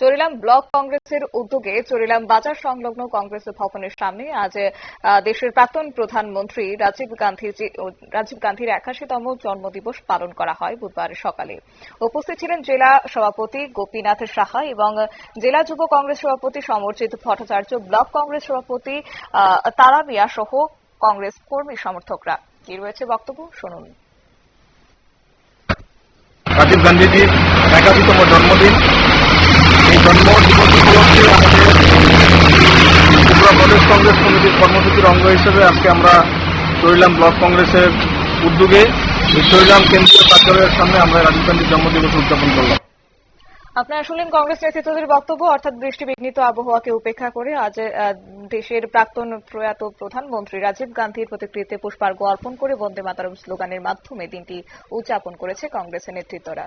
Charilam block কংগ্রেসের উদ্যোগে চরিলাম বাজার সংলগ্ন কংগ্রেস ভবনের সামনে আজ দেশের প্রাক্তন প্রধানমন্ত্রী রাজীব গান্ধী রাজীব গান্ধীর একাশিতম জন্মদিবস পালন করা হয় বুধবার সকালে। উপস্থিত ছিলেন জেলা সভাপতি গোপীনাথ সাহা এবং জেলা যুব কংগ্রেস সভাপতি সমরজিৎ ভট্টাচার্য, ব্লক কংগ্রেস সভাপতি তারা মিয়া সহ কংগ্রেস কর্মী সমর্থকরা। কি রয়েছে বক্তব্য? শুনুন। রাজীব গান্ধীজির একাশিতম জন্মদিন। প্রদেশ কংগ্রেস কমিটির কর্মসূচির অঙ্গ হিসেবে আজকে আমরা ব্লক কংগ্রেসের উদ্যোগে। কেন্দ্রীয় কার্যালয়ের সামনে আমরা রাজীব গান্ধীর জন্মদিবস উদযাপন করলাম। আপনারা শুনলেন কংগ্রেস নেতৃত্বদের বক্তব্য, অর্থাৎ বৃষ্টিবিঘ্নিত আবহাওয়াকে উপেক্ষা করে আজ দেশের প্রাক্তন প্রয়াত প্রধানমন্ত্রী রাজীব গান্ধীর প্রতিকৃতিতে পুষ্পার্ঘ্য অর্পণ করে বন্দে মাতারম স্লোগানের মাধ্যমে দিনটি উদযাপন করেছে কংগ্রেসের নেতৃত্বরা।